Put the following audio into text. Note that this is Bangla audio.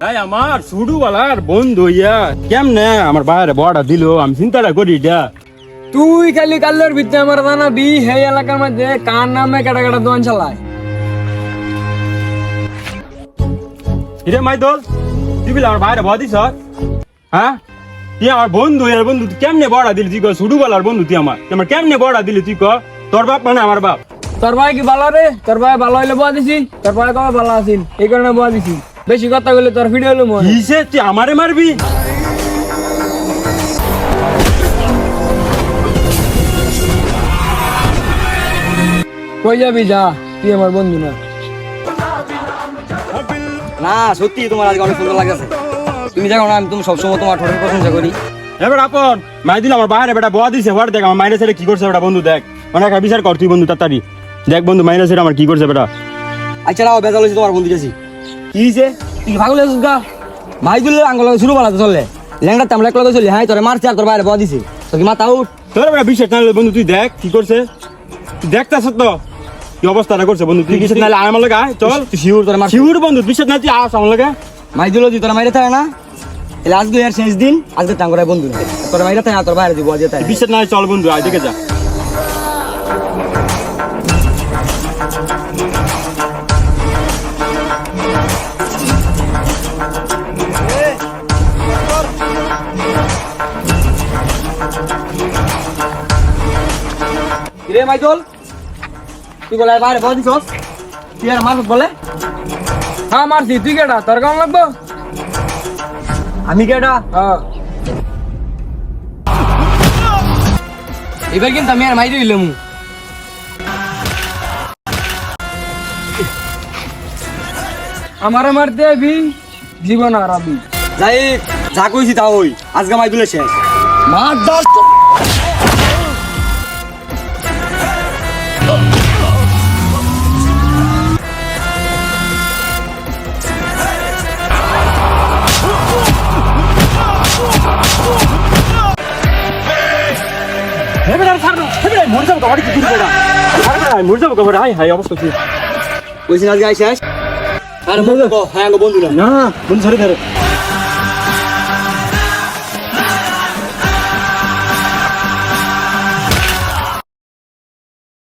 তাই আমার শুডু বলার বন্ধু ইয়া। কেমনে? আমার বাইরে বড়া দিল আমি চিন্তাটা করি এটা তুই খালি কাল্লোর ভিতরে আমার জানাবি সেই এলাকার মধ্যে কার নামে কাটা কাটা দোকান চালায়? হিরে মাইদল তুই বলে আমার বাইরে বড় দিস হ্যাঁ? তুই আমার বন্ধু এর বন্ধু তুই কেমনে বড়া দিলি? তুই শুডু বন্ধু তুই আমার। আমার কেমনে বড়া দিলি তুই কর তোর বাপ মানে আমার বাপ। তোর ভাই কি ভালো রে? তোর ভাই ভালো হইলে বয়া দিছি তোর ভাই কবে ভালো আছিল? এই কারণে বয়া দিছি। বেশি কথা বলে তোর ভিডিও হলো মনে কিসে? তুই আমারে মারবি? কই যাবি? যা তুই আমার বন্ধু না। না সত্যি তোমার আজকে অনেক সুন্দর লাগছে তুমি দেখো না আমি তুমি সবসময় তোমার ঠোঁটের প্রশংসা করি। এবার আপন মাই দিল আমার বাইরে বেটা বয়া দিছে হওয়ার দেখ আমার মাইনে ছেড়ে কি করছে বেটা বন্ধু দেখ। অনেক বিচার কর তুই বন্ধু তাড়াতাড়ি। দেখ বন্ধু মাইনে ছেড়ে আমার কি করছে বেটা। আচ্ছা রাও বেজাল হয়েছে তোমার বন্ধু গেছি। কি হয়েছে তুই ভাগল গা? ভাই দিলে আঙ্গুল শুরু বানাতে চললে। ল্যাংটা তামলা এক লগে চলি হ্যাঁ তোরে মারছে আর তোর বাইরে বয়া দিছে। তো কি মাথা উঠ? তোর বেটা বিশ্বাস না বন্ধু তুই দেখ কি করছে। তুই দেখতাছ তো কি অবস্থাটা করছে বন্ধু তুই বিশ্বাস না হলে আয় আমার লাগে চল। তুই শিউর তোরে মারছে। শিউর বন্ধু বিশ্বাস না তুই আস আমার লাগে। মাই দিল তুই তোরা মাইরে থাকে না। এলে আজকে আর শেষ দিন আজকে টাঙ্গরায় বন্ধু। তোর মাইরে থাকে না তোর বাইরে দিব যেতে বিশ্বাস না হয় চল বন্ধু আয় দেখে যা। রে মাইদল তুই বলে বাইরে বয়া দিছ তুই আর মারছ বলে? হ্যাঁ মারছি। তুই কেটা তোর কেমন লাগবো? আমি কেটা হ্যাঁ। এবার কিন্তু আমি আর মাইরে দিলাম। আমারে মারতে আবি জীবন হারাবি। যাই যা কইছি তা ওই আজকে মাই দিলে শেষ। মার দশ মরে যাব কাবাডি কি করব না আরে বেটা মরে যাব কাবাডি হাই হাই অবস্থা কি? কইছি না আজকে শেষ আর বন্ধু হ্যাঁ বন্ধু না না বন্ধু ছাড়ে ধরে